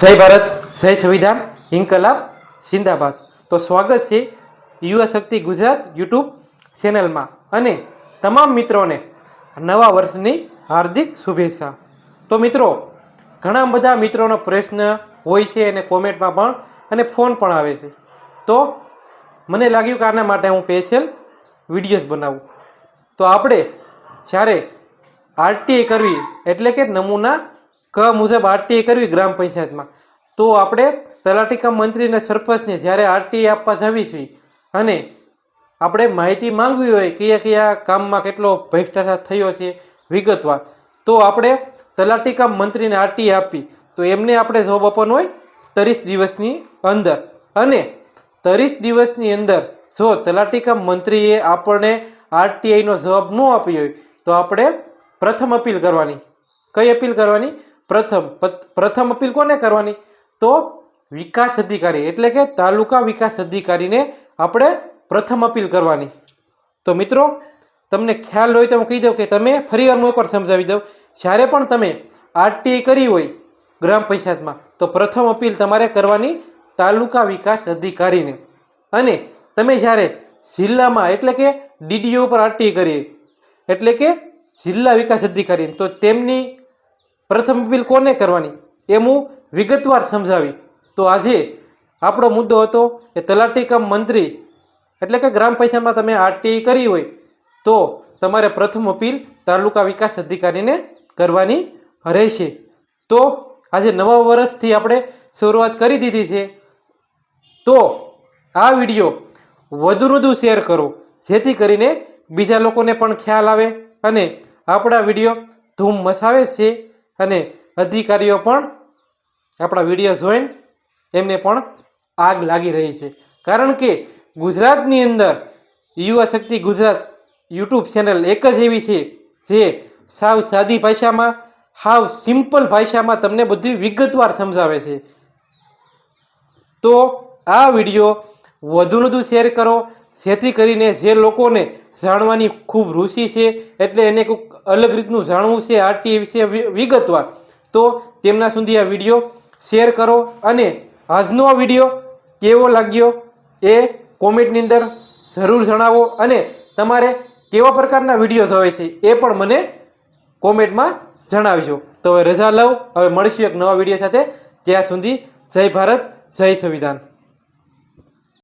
જય ભારત, જય સંવિધાન, ઇન્કલાબ સિંદાબાદ તો સ્વાગત છે યુવા શક્તિ ગુજરાત યુટ્યુબ ચેનલમાં. અને તમામ મિત્રોને નવા વર્ષની હાર્દિક શુભેચ્છા. તો મિત્રો, ઘણા બધા મિત્રોનો પ્રશ્ન હોય છે અને કોમેન્ટમાં પણ, અને ફોન પણ આવે છે. તો મને લાગ્યું કે આના માટે હું સ્પેશિયલ વિડીયોઝ બનાવું. તો આપણે જ્યારે આરટીઆઈ કરવી, એટલે કે નમૂના ક મુજબ આરટીઆઈ કરવી ગ્રામ પંચાયતમાં. તો આપણે તલાટી કમ મંત્રી અને સરપંચને જ્યારે આરટીઆઈ આપવા જવી છીએ અને આપણે માહિતી માંગવી હોય કયા કયા કામમાં કેટલો ભ્રષ્ટાચાર થયો છે વિગતવાર, તો આપણે તલાટી કમ મંત્રીને આરટી આપી. તો એમને આપણે જોબ આપવાનું હોય ત્રીસ દિવસની અંદર. અને ત્રીસ દિવસની અંદર જો તલાટી કમ મંત્રીએ આપણને આરટીઆઈનો જવાબ ન આપ્યો હોય, તો આપણે પ્રથમ અપીલ કરવાની. કઈ અપીલ કરવાની? પ્રથમ પ્રથમ અપીલ કોને કરવાની? તો વિકાસ અધિકારી, એટલે કે તાલુકા વિકાસ અધિકારીને આપણે પ્રથમ અપીલ કરવાની. તો મિત્રો, તમને ખ્યાલ હોય તો હું કહી દઉં કે તમે ફરીવાર હું એકવાર સમજાવી દઉં. જ્યારે પણ તમે આરટીઆઈ કરી હોય ગ્રામ પંચાયતમાં, તો પ્રથમ અપીલ તમારે કરવાની તાલુકા વિકાસ અધિકારીને. અને તમે જ્યારે જિલ્લામાં, એટલે કે ડીડીઓ પર આરટીઆઈ કરીએ એટલે કે જિલ્લા વિકાસ અધિકારી તો તેમની પ્રથમ અપીલ કોને કરવાની? એમ હું વિગતવાર સમજાવી. તો આજે આપણો મુદ્દો હતો કે તલાટી કમ મંત્રી, એટલે કે ગ્રામ પંચાયતમાં તમે આરટીઆઈ કરી હોય, તો તમારે પ્રથમ અપીલ તાલુકા વિકાસ અધિકારીને કરવાની રહેશે. તો આજે નવા વર્ષથી આપણે શરૂઆત કરી દીધી છે. તો આ વીડિયો વધુને વધુ શેર કરો, જેથી કરીને બીજા લોકોને પણ ખ્યાલ આવે અને આપણા વીડિયો ધૂમ મચાવે છે. અને અધિકારીઓ પણ આપણા વીડિયો જોઈને એમને પણ આગ લાગી રહી છે. કારણ કે ગુજરાતની અંદર યુવા શક્તિ ગુજરાત યુટ્યુબ ચેનલ એક જ એવી છે જે સાવ સાદી ભાષામાં સાવ સિમ્પલ ભાષામાં તમને બધી વિગતવાર સમજાવે છે. તો આ વીડિયો વધુને વધુ શેર કરો, જેથી કરીને જે લોકોને જાણવાની ખૂબ રુચિ છે, એટલે એને કોઈક અલગ રીતનું જાણવું છે આરટીએ વિશે વિગતવાર. તો તેમના સુધી આ વીડિયો શેર કરો અને આજનો આ વીડિયો કેવો લાગ્યો એ કોમેન્ટની અંદર જરૂર જણાવો અને તમારે કેવા પ્રકારના વીડિયો જોવે છે એ પણ મને કોમેન્ટમાં જણાવજો. તો હવે રજા લઉં. હવે મળીશું એક નવા વીડિયો સાથે. ત્યાં સુધી જય ભારત, જય સંવિધાન.